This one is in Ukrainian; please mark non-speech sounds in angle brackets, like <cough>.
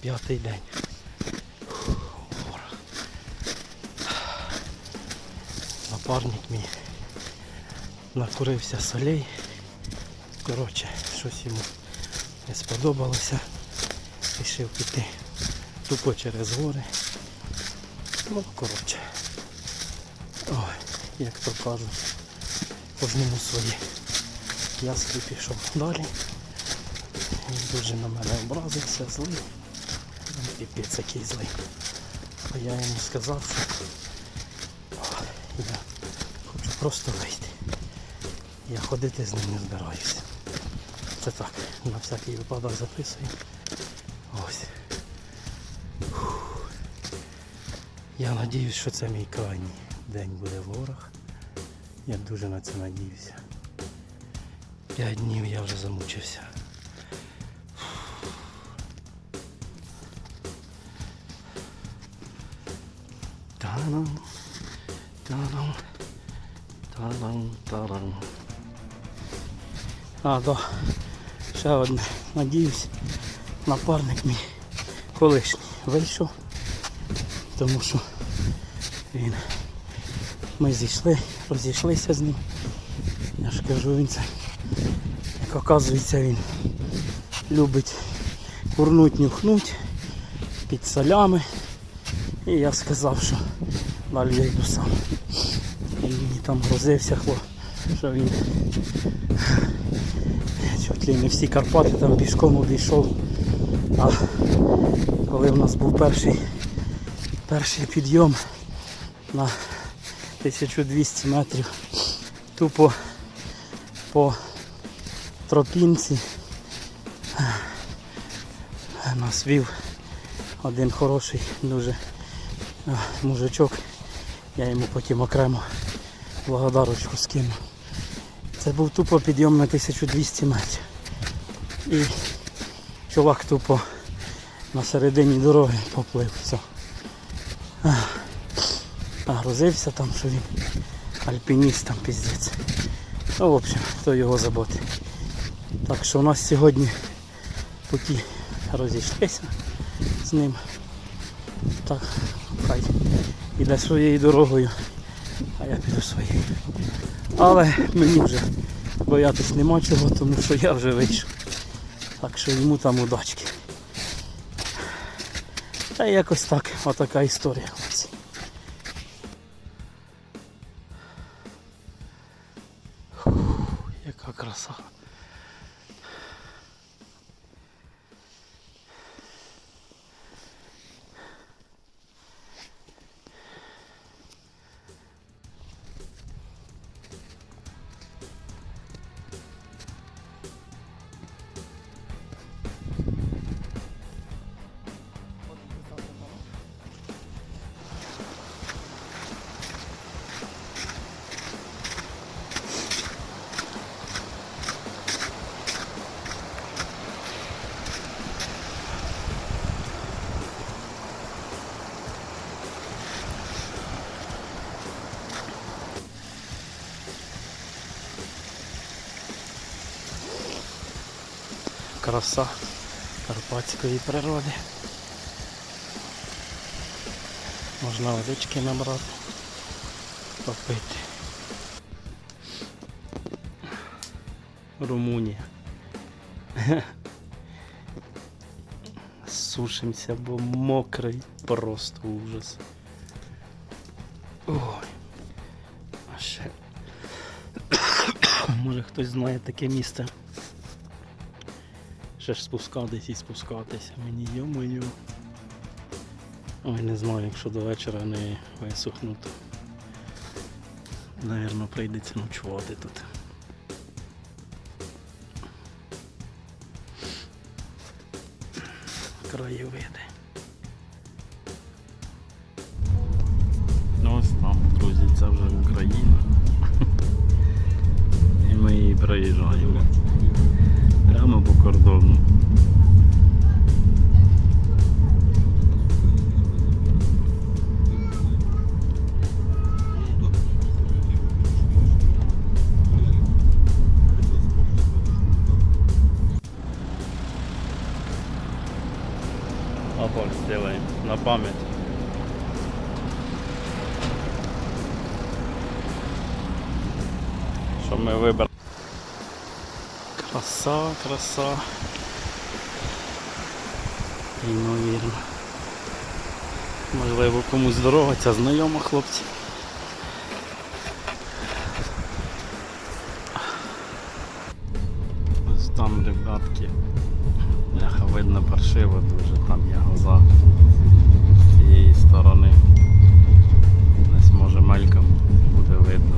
п'ятий день. Напарник мій накурився солей. Коротше, щось йому не сподобалося. Рішив піти тупо через гори. Ну, коротше. Ой, як то кажуть, кожному своє. Я собі пішов далі. Він дуже на мене образився, злий. Піпець який злий. А я йому сказав, що я хочу просто вийти. Я ходити з ним не збираюся. Це так, на всякий випадок записую. Ось. Я надіюсь, що це мій крайній день буде в горах. Я дуже на це надіюся. П'ять днів я вже замучився. Та-дам, та-дам, та-дам, та-дам. А, да. Ще одне. Надіюсь, напарник мій колишній вийшов, тому що він ми зійшли, розійшлися з ним. Я ж кажу, він це, як оказується, він любить курнуть, нюхнуть під солями. І я сказав, що далі я йду сам. Він мені там грозився, хлоп, що він чуть ли не всі Карпати там пішком обійшов. А коли в нас був перший, перший підйом на 1200 метрів, тупо по тропінці нас вів один хороший дуже мужичок. Я йому потім окремо благодарочку скину. Це був тупо підйом на 1200 метрів. І чувак тупо на середині дороги поплив. Все. Грузився там, що він альпініст там піздець. Ну, в общем, хто його заботить. Так що у нас сьогодні путі розійшлися з ним. Так, хай іде своєю дорогою, а я піду своєю. Але мені вже боятись нема чого, тому що я вже вийшов. Так що йому там удачки. Та якось так, отака історія. Краса карпатської природи. Можна водички набрати, попити. Румунія. Сушимося, бо мокрий просто ужас. Ой. А ще. Може хтось знає таке місце. Ще ж спускатись і спускатися. Мені йо-моє. Ой, не знаю, якщо до вечора не висохну, то Наверно, прийдеться ночувати тут. Краєвиди. Ну ось там, друзі, це вже Україна. <laughs> І ми її проїжджаємо. Прямо по кордону. А так сделаем на память. Що ми вибрали? Краса, краса. Ймовірно. Можливо комусь дорога, ця знайома хлопці. Ось там ребятки. Бляха видно паршиво, дуже там є газа з цієї сторони. Десь може мельком буде видно.